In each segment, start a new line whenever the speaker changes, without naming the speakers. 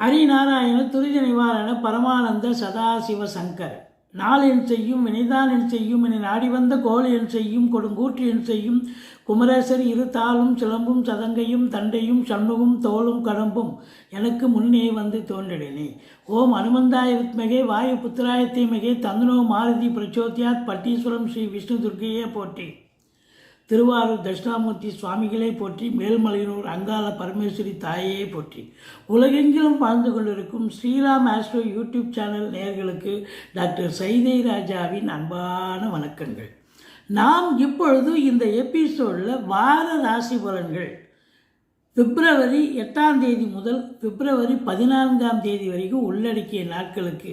ஹரிநாராயண துரித நிவாரண பரமானந்த சதாசிவ சங்கர். நாளின் செய்யும் வினைதான் செய்யும் என நாடி வந்த கோல் செய்யும் கொடுங்கூற்றியின் செய்யும் குமரேசர் இரு தாளும் சிலம்பும் சதங்கையும் தண்டையும் சண்முகும் தோளும் கடம்பும் எனக்கு முன்னே வந்து தோன்றினே ஓம் அனுமந்தாய வித்மகே வாயு புத்திராய தீமகே தந்தனோ மாருதி பிரச்சோத்யாத் பட்டீஸ்வரம் ஸ்ரீ விஷ்ணு துர்க்கையே போட்டி திருவாரூர் தட்சிணாமூர்த்தி சுவாமிகளை போற்றி மேல்மலையனூர் அங்காள பரமேஸ்வரி தாயையை போற்றி. உலகெங்கிலும் வாழ்ந்து கொண்டிருக்கும் ஸ்ரீராம் ஆஸ்ட்ரோ யூடியூப் சேனல் நேயர்களுக்கு டாக்டர் சைதை ராஜாவின் அன்பான வணக்கங்கள். நாம் இப்பொழுது இந்த எபிசோடில் வார ராசி பலன்கள். பிப்ரவரி எட்டாம் தேதி முதல் பிப்ரவரி பதினான்காம் தேதி வரைக்கும் உள்ளடக்கிய நாட்களுக்கு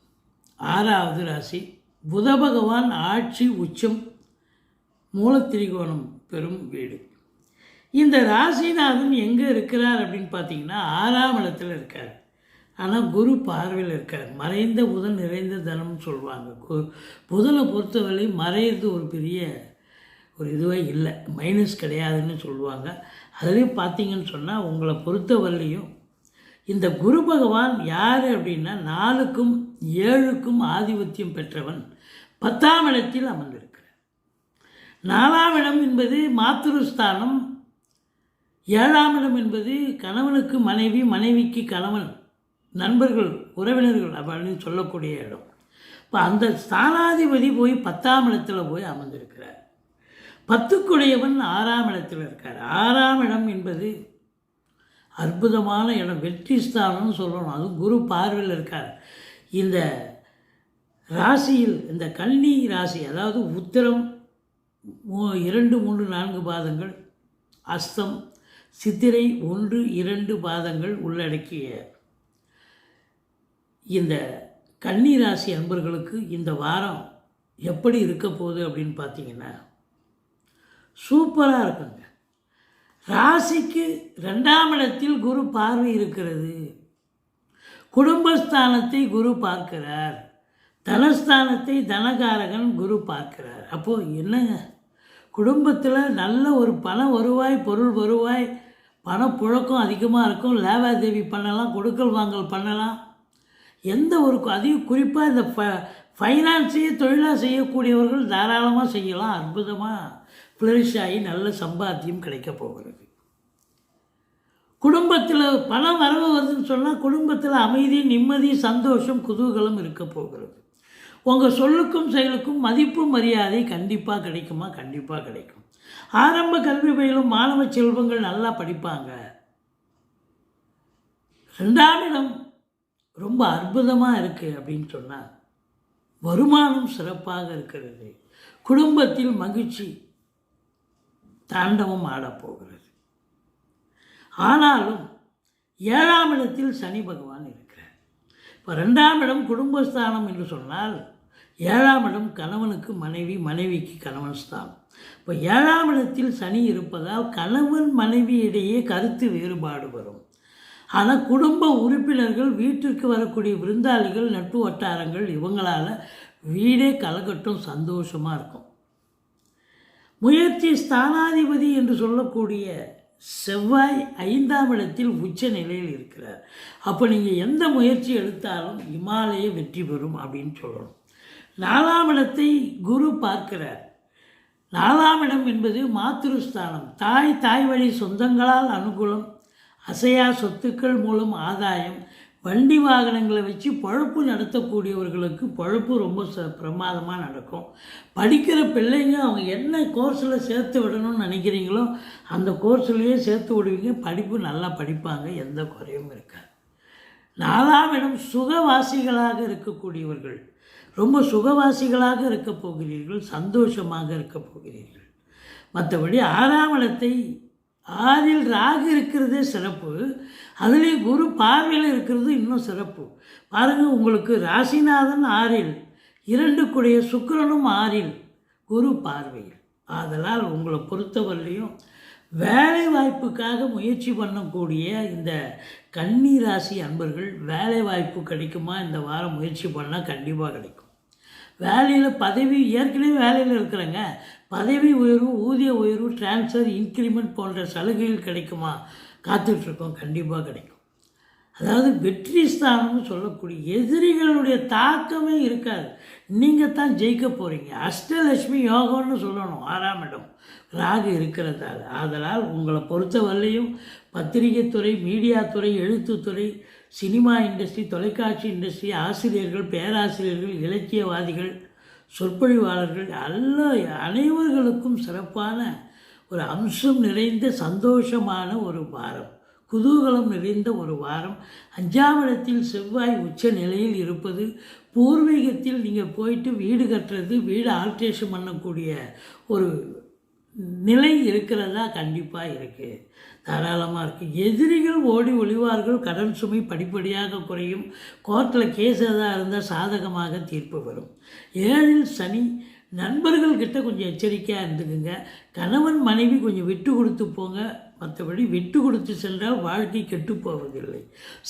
ஆறாவது ராசி. புத பகவான் ஆட்சி உச்சம் மூலத்திரிகோணம் பெறும் வீடு. இந்த ராசிநாதன் எங்கே இருக்கிறார் அப்படின்னு பார்த்தீங்கன்னா ஆறாம் இடத்துல இருக்கார். ஆனால் குரு பார்வையில் இருக்கார். மறைந்த புதன் நிறைந்த தனம்னு சொல்லுவாங்க. கு- புதனை பொறுத்தவரை மறையிறது ஒரு பெரிய ஒரு இதுவே இல்லை. மைனஸ் கிடையாதுன்னு சொல்லுவாங்க. அதுலேயும் பார்த்தீங்கன்னு சொன்னால் உங்களை பொறுத்தவரையிலையும் இந்த குரு பகவான் யார் அப்படின்னா நாலுக்கும் ஏழுக்கும் ஆதிபத்தியம் பெற்றவன். பத்தாம் இடத்தில் அமர்ந்திருக்கிறார். நாலாம் இடம் என்பது மாத்திருஸ்தானம். ஏழாம் இடம் என்பது கணவனுக்கு மனைவி மனைவிக்கு கணவன் நண்பர்கள் உறவினர்கள் அப்படின்னு சொல்லக்கூடிய இடம். இப்போ அந்த ஸ்தானாதிபதி போய் பத்தாம் இடத்துல போய் அமர்ந்திருக்கிறார். பத்துக்குடையவன் ஆறாம் இடத்தில் இருக்கார். ஆறாம் இடம் என்பது அற்புதமான இடம். வெற்றி ஸ்தானம்னு சொல்லணும். அதுவும் குரு பார்வையில் இருக்கார். இந்த ராசியில் இந்த கன்னி ராசி அதாவது உத்திரம் இரண்டு மூன்று நான்கு பாதங்கள் அஸ்தம் சித்திரை ஒன்று இரண்டு பாதங்கள் உள்ளடக்கிய இந்த கன்னி ராசி அன்பர்களுக்கு இந்த வாரம் எப்படி இருக்க போகுது அப்படின்னு பார்த்தீங்கன்னா சூப்பராக இருக்குங்க. ராசிக்கு ரெண்டாம் இடத்தில் குரு பார்வை இருக்கிறது. குடும்பஸ்தானத்தை குரு பார்க்கிறார். தனஸ்தானத்தை தனகாரகன் குரு பார்க்கிறார். அப்போது என்னங்க? குடும்பத்தில் நல்ல ஒரு பண வருவாய் பொருள் வருவாய் பணப்புழக்கம் அதிகமாக இருக்கும். லேவாதேவி பண்ணலாம் கொடுக்கல் வாங்கல் பண்ணலாம். எந்த ஒரு அதிக குறிப்பாக இந்த ஃப ஃபைனான்ஸையே தொழிலாக செய்யக்கூடியவர்கள் தாராளமாக செய்யலாம். அற்புதமாக ஃப்ளரிஷ் ஆகி நல்ல சம்பாத்தியம் கிடைக்க போகிறது. குடும்பத்தில் பணம் வரவு வருதுன்னு சொன்னால் குடும்பத்தில் அமைதி நிம்மதி சந்தோஷம் குதூகலம் இருக்க போகிறது. உங்கள் சொல்லுக்கும் செயலுக்கும் மதிப்பு மரியாதை கண்டிப்பாக கிடைக்குமா? கண்டிப்பாக கிடைக்கும். ஆரம்ப கல்வி பயிலும் மாணவ செல்வங்கள் நல்லா படிப்பாங்க. ரெண்டாம் இடம் ரொம்ப அற்புதமாக இருக்குது அப்படின்னு சொன்னால் வருமானம் சிறப்பாக இருக்கிறது. குடும்பத்தில் மகிழ்ச்சி தாண்டவம் ஆடப்போகிறது ஆனாலும் ஏழாம் இடத்தில் சனி பகவான் இருக்கிறார். இப்போ ரெண்டாம் இடம் குடும்பஸ்தானம் என்று சொன்னால் ஏழாம் இடம் கணவனுக்கு மனைவி மனைவிக்கு கணவன் ஸ்தானம். இப்போ ஏழாம் இடத்தில் சனி இருப்பதால் கணவன் மனைவி இடையே கருத்து வேறுபாடு வரும். ஆனால் குடும்ப உறுப்பினர்கள் வீட்டிற்கு வரக்கூடிய விருந்தாளிகள் நட்பு வட்டாரங்கள் இவங்களால் வீடே கலகட்டும் சந்தோஷமாக இருக்கும். முயற்சி ஸ்தானாதிபதி என்று சொல்லக்கூடிய செவ்வாய் ஐந்தாம் இடத்தில் உச்ச நிலையில் இருக்கிறார். அப்போ நீங்கள் எந்த முயற்சி எடுத்தாலும் இமாலய வெற்றி பெறும் அப்படின்னு சொல்லணும். நாலாம் இடத்தை குரு பார்க்கிறார். நாலாம் இடம் என்பது மாத்திருஸ்தானம் தாய் தாய் வழி சொந்தங்களால் அனுகூலம் அசையா சொத்துக்கள் மூலம் ஆதாயம் வண்டி வாகனங்களை வச்சு பழப்பு நடத்தக்கூடியவர்களுக்கு பழப்பு ரொம்ப ச பிரமாதமாக நடக்கும். படிக்கிற பிள்ளைங்க அவங்க என்ன கோர்ஸில் சேர்த்து விடணும்னு நினைக்கிறீங்களோ அந்த கோர்ஸ்லேயே சேர்த்து விடுவீங்க. படிப்பு நல்லா படிப்பாங்க எந்த குறையும் இருக்காது. நாலாம் இடம் சுகவாசிகளாக இருக்கக்கூடியவர்கள். ரொம்ப சுகவாசிகளாக இருக்க போகிறீர்கள் சந்தோஷமாக இருக்க போகிறீர்கள். மற்றபடி ஆறாம் இடத்தை ஆறில் ராகு இருக்கிறதே சிறப்பு. அதுலேயும் குரு பார்வையில் இருக்கிறது இன்னும் சிறப்பு. பாருங்கள் உங்களுக்கு ராசிநாதன் ஆறில் இரண்டுக்குடைய சுக்கரனும் ஆறில் குரு பார்வையில். ஆதலால் உங்களை பொறுத்தவரையிலையும் வேலை வாய்ப்புக்காக முயற்சி பண்ணக்கூடிய இந்த கன்னி ராசி அன்பர்கள் வேலை வாய்ப்பு கிடைக்குமா? இந்த வாரம் முயற்சி பண்ணால் கண்டிப்பாக கிடைக்கும். வேலையில் பதவி ஏற்கனவே வேலையில் இருக்கிறேங்க. பதவி உயர்வு ஊதிய உயர்வு ட்ரான்ஸ்ஃபர் இன்க்ரிமெண்ட் போன்ற சலுகைகள் கிடைக்குமா? காத்துட்ருக்கோம். கண்டிப்பாக கிடைக்கும். அதாவது வெற்றி ஸ்தானம்னு சொல்லக்கூடிய எதிரிகளுடைய தாக்கமே இருக்காது. நீங்கள் தான் ஜெயிக்க போகிறீங்க அஷ்டலட்சுமி யோகம்னு சொல்லணும். ஆறாம் இடம். ராகு இருக்கிறதால். ஆதலால் உங்களை பொறுத்தவரையிலையும் பத்திரிகை துறை மீடியா துறை எழுத்துத்துறை சினிமா இண்டஸ்ட்ரி தொலைக்காட்சி இண்டஸ்ட்ரி ஆசிரியர்கள் பேராசிரியர்கள் இலக்கியவாதிகள் சொற்பொழிவாளர்கள் அல்ல அனைவர்களுக்கும் சிறப்பான ஒரு அம்சம் நிறைந்த சந்தோஷமான ஒரு வாரம். குதூகலம் நிறைந்த ஒரு வாரம். அஞ்சாம் இடத்தில் செவ்வாய் உச்ச நிலையில் இருப்பது. பூர்வீகத்தில் நீங்கள் போயிட்டு வீடு கட்டுறது வீடு ஆல்ட்ரேஷன் பண்ணக்கூடிய ஒரு நிலை இருக்கிறதா கண்டிப்பாக இருக்குது தாராளமாக இருக்குது எதிரிகள் ஓடி ஒளிவார்கள் கடன் சுமை படிப்படியாக குறையும். கோர்ட்டில் கேஸ் எதாக இருந்தால் சாதகமாக தீர்ப்பு வரும். ஏழில் சனி நண்பர்கள் கிட்ட கொஞ்சம் எச்சரிக்கையாக இருந்துக்குங்க. கணவன் மனைவி கொஞ்சம் விட்டு கொடுத்து போங்க. மற்றபடி விட்டு கொடுத்து சென்றால் வாழ்க்கை கெட்டு போவதில்லை.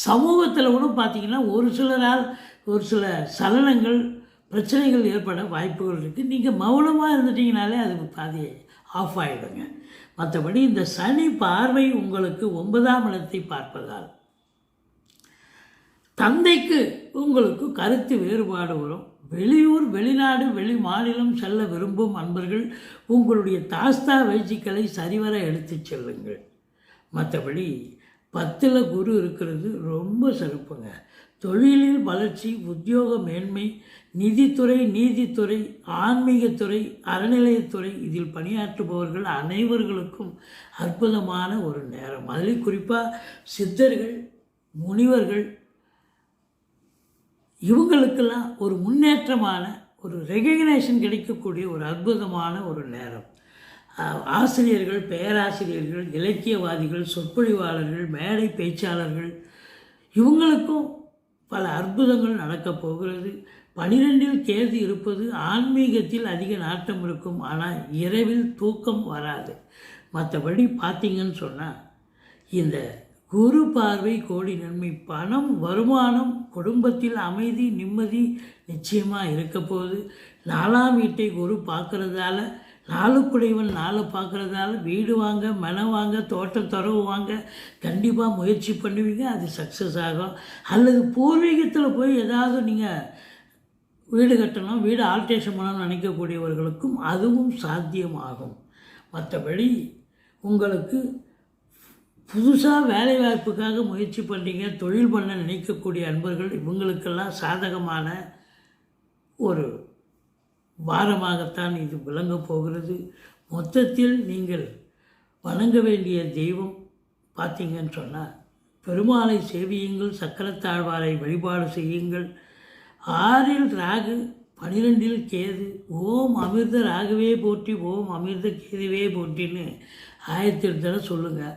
சமூகத்தில் கூட பார்த்திங்கன்னா ஒரு சிலரால் ஒரு சில சலனங்கள் பிரச்சனைகள் ஏற்பட வாய்ப்புகள் இருக்குது நீங்கள் மௌனமாக இருந்துட்டிங்கனாலே அது பாதியை ஆஃப் ஆகிடுங்க மற்றபடி இந்த சனி பார்வை உங்களுக்கு ஒன்பதாம் இடத்தை பார்ப்பதால் தந்தைக்கு உங்களுக்கு கருத்து வேறுபாடு வரும். வெளியூர் வெளிநாடு வெளி மாநிலம் செல்ல விரும்பும் அன்பர்கள் உங்களுடைய தாஸ்தா வேச்சிக்களை சரிவர எடுத்து செல்லுங்கள். மற்றபடி பத்தில் குரு இருக்கிறது ரொம்ப சிறப்புங்க. தொழிலில் வளர்ச்சி உத்தியோக மேன்மை நிதித்துறை நீதித்துறை ஆன்மீகத்துறை அறநிலையத்துறை இதில் பணியாற்றுபவர்கள் அனைவர்களுக்கும் அற்புதமான ஒரு நேரம். அதில் குறிப்பாக சித்தர்கள் முனிவர்கள் இவங்களுக்கெல்லாம் ஒரு முன்னேற்றமான ஒரு ரெகக்னேஷன் கிடைக்கக்கூடிய ஒரு அற்புதமான ஒரு நேரம். ஆசிரியர்கள் பேராசிரியர்கள் இலக்கியவாதிகள் சொற்பொழிவாளர்கள் மேடை பேச்சாளர்கள் இவங்களுக்கும் பல அற்புதங்கள் நடக்கப் போகிறது. பனிரெண்டில் கேது இருப்பது ஆன்மீகத்தில் அதிக நாட்டம் இருக்கும். ஆனால் இரவில் தூக்கம் வராது. மற்றபடி பார்த்தீங்கன்னு சொன்னால் இந்த குரு பார்வை கோடி நன்மை பணம் வருமானம் குடும்பத்தில் அமைதி நிம்மதி நிச்சயமாக இருக்க போகுது. நாலாம் வீட்டை குரு பார்க்குறதால நாளுக்குடையவன் நாளை பார்க்குறதால வீடு வாங்க மனம் வாங்க தோட்டம் துறவு வாங்க கண்டிப்பாக முயற்சி பண்ணுவீங்க அது சக்ஸஸ் ஆகும். அல்லது பூர்வீகத்தில் போய் ஏதாவது நீங்கள் வீடு கட்டணும் வீடு ஆல்ட்ரேஷன் பண்ணணும்னு நினைக்கக்கூடியவர்களுக்கும் அதுவும் சாத்தியமாகும். மற்றபடி உங்களுக்கு புதுசாக வேலை வாய்ப்புக்காக முயற்சி பண்ணுறீங்க தொழில் பண்ண நினைக்கக்கூடிய அன்பர்கள் இவங்களுக்கெல்லாம் சாதகமான ஒரு வாரமாகத்தான் இது விளங்கப் போகிறது. மொத்தத்தில் நீங்கள் வணங்க வேண்டிய தெய்வம் பார்த்தீங்கன்னு சொன்னால் பெருமாளை சேவியுங்கள் சக்கரத்தாழ்வாரை வழிபாடு செய்யுங்கள். ஆறில் ராகு பனிரெண்டில் கேது ஓம் அமிர்த ராகவே போற்றி ஓம் அமிர்த கேதுவே போற்றின்னு ஆயிரத்தி எட்டு தடவை சொல்லுங்கள்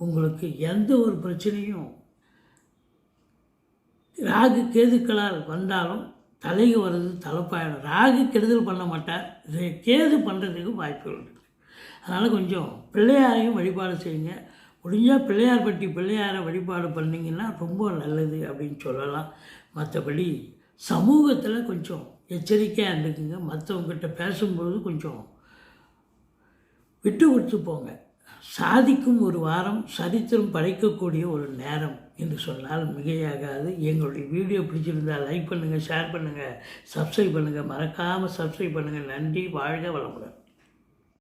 உங்களுக்கு எந்த ஒரு பிரச்சனையும் ராகு கேதுக்களால் வந்தாலும் தலைக்கு வர்றது தலைப்பாயிடும். ராகு கெடுதல் பண்ண மாட்டார். கேது பண்ணுறதுக்கு வாய்ப்புகள் இருக்குது அதனால் கொஞ்சம் பிள்ளையாரையும் வழிபாடு செய்யுங்க. முடிஞ்சால் பிள்ளையார் பட்டி பிள்ளையாரை வழிபாடு பண்ணிங்கன்னா ரொம்ப நல்லது அப்படின்னு சொல்லலாம். மற்றபடி சமூகத்தில் கொஞ்சம் எச்சரிக்கையாக இருந்துக்குங்க. மற்றவங்ககிட்ட பேசும்பொழுது கொஞ்சம் விட்டு கொடுத்து போங்க. சாதிக்கும் ஒரு வாரம் சரித்திரம் படைக்கக்கூடிய ஒரு நேரம். என்று சொன்னால் மிகையாகாது. எங்களுடைய வீடியோ பிடிச்சிருந்தால் லைக் பண்ணுங்கள் ஷேர் பண்ணுங்கள் சப்ஸ்கிரைப் பண்ணுங்கள் மறக்காமல் சப்ஸ்கிரைப் பண்ணுங்கள் நன்றி வாழ்க வளமுடன்.